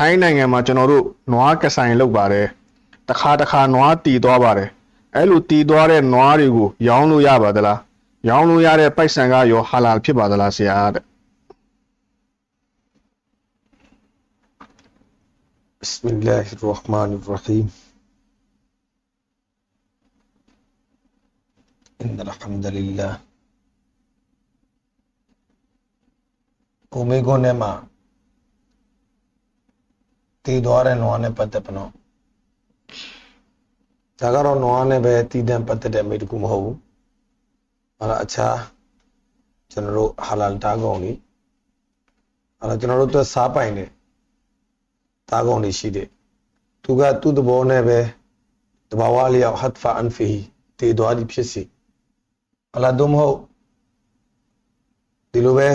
ထိုင်းနိုင်ငံမှာကျွန်တော်တို့နွားကဆိုင်လုပ်ပါတယ်တခါတခါနွားတီသွားပါတယ်အဲ့လိုတီသွားတဲ့နွားတွေကိုရောင်းလို့ရပါသလားရောင်းလို့ရတဲ့ပိုက်ဆံကရောဟာလာဖြစ်ပါသလားဆရာတဲ့ بسم الله الرحمن الرحيم إن الحمد لله ကိုမေကွန်းထဲမှာ တည်သွားတဲ့နွားနဲ့ပတ်သက်ပနော်ဒါကတော့နွားနဲ့ပဲတည်တဲ့ပတ်သက်တဲ့မိတကူမဟုတ်ဘူးဟာလာအခြားကျွန်တော်တို့ဟာလာတားကောင်လေးဟာလာကျွန်တော်တို့အတွက်စားပိုင်တဲ့သားကောင်တွေရှိတယ်သူကသူ့သဘောနဲ့ပဲတဘာဝလျောက်ဟတ်ဖာအန်ဖီတည်သွားသည်ဖြစ်စီအလားတူမဟုတ်ဒီလိုပဲ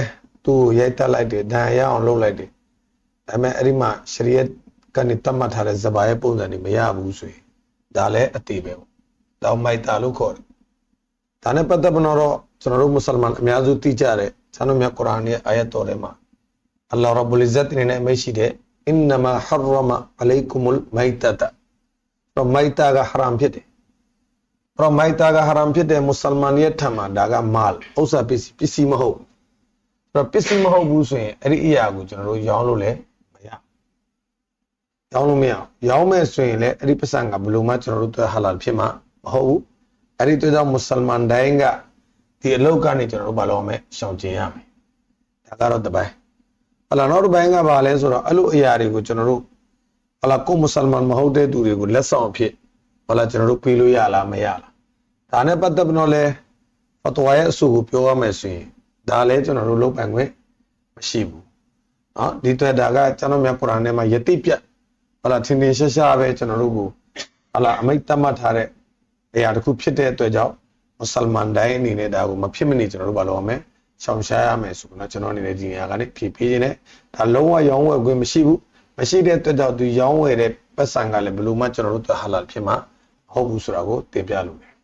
သူ့ကိုရိုက်တက်လိုက်တယ်ဒဏ်ရာရအောင်လုပ်လိုက်တယ် ဒါပေမဲ့အဲ့ဒီမှာရှရီယတ်ကနေတတ်မှတ်ထားတဲ့ဇဘာရဲ့ပုံစံတွေမရဘူးဆိုရင်ဒါလည်းအသေးပဲပေါ့။တောင်မိုက်တာလို့ခေါ်တယ်။ဒါနဲ့ပတ်သက်ပြီးတော့ကျွန်တော်တို့မွတ်စလမန်အများစုသိကြတဲ့ဆန်တော်မြတ်ကုရ်အာန်ရဲ့အာယတ်တော်ထဲမှာအလ္လာဟ်ရဘ်ဘူလ်အဇတ်အနေနဲ့အမိန့်ရှိတဲ့အင်နမာဟရမအလိုင်ကုမုလ်မိုက်တတာ။တော့မိုက်တာကဟရမ်ဖြစ်တယ်။တော့မိုက်တာကဟရမ်ဖြစ်တဲ့မွတ်စလမန်ရဲ့ထံမှာဒါကမာလ်ဥစ္စာပစ္စည်းပစ္စည်းမဟုတ်ဘူး။တော့ပစ္စည်းမဟုတ်ဘူးဆိုရင်အဲ့ဒီအရာကိုကျွန်တော်တို့ရောင်းလို့လည်း ရ။ရောင်းလို့မရ။ရောင်းမယ်ဆိုရင်လည်းအဲ့ဒီပစ္စံကဘယ်လိုမှကျွန်တော်တို့အတွက်ဟာလာဖြစ်မှာမဟုတ်ဘူး။အဲ့ဒီအတွက်ကြောင့်မွတ်စလမန်တိုင်းကဒီအလုပ်ကနေကျွန်တော်တို့မလုပ်မယ်ရှောင်ကျဉ်ရမယ်။ဒါကတော့တပိုင်းဟလာနောက်တစ်ပိုင်းကဘာလဲဆိုတော့အဲ့လိုအရာတွေကိုကျွန်တော်တို့ဟလာကိုမွတ်စလမန်မဟုတ်တဲ့သူတွေကိုလက်ဆောင်အဖြစ်ဟလာကျွန်တော်တို့ပေးလို့ရလားမရလားဒါနဲ့ပတ်သက်ပြီးတော့လဲဖတ်ဝါရဲ့အဆိုကိုပြောရမယ်ဆိုရင်ဒါလည်းကျွန်တော်တို့လုပ်ပိုင်ခွင့်မရှိဘူးเนาะဒီတွေ့တာကကျွန်တော်မြတ်ကုရ်အာန်ထဲမှာယတိပြတ် ဟလာထင်ထင်ရှားရှားပဲကျွန်တော်တို့ကိုဟလာအမိတ်တတ်မှတ်ထားတဲ့အရာတစ်ခုဖြစ်တဲ့အတွက်ကြောင့်မွတ်စလမန်တိုင်းအနေနဲ့ဒါကိုမဖြစ်မနေကျွန်တော်တို့ဘာလုပ်ရမလဲရှောင်ရှားရမယ်ဆိုတော့ကျွန်တော်အနေနဲ့ဒီနေရာကနေဖြည့်ပေးခြင်းနဲ့ဒါလုံးဝရောင်းဝယ်ခွင့်မရှိဘူးမရှိတဲ့အတွက်ကြောင့်သူရောင်းဝယ်တဲ့ပတ်စံကလည်းဘယ်လိုမှကျွန်တော်တို့ဟာလာဖြစ်မှာမဟုတ်ဘူးဆိုတာကိုတင်ပြလိုတယ်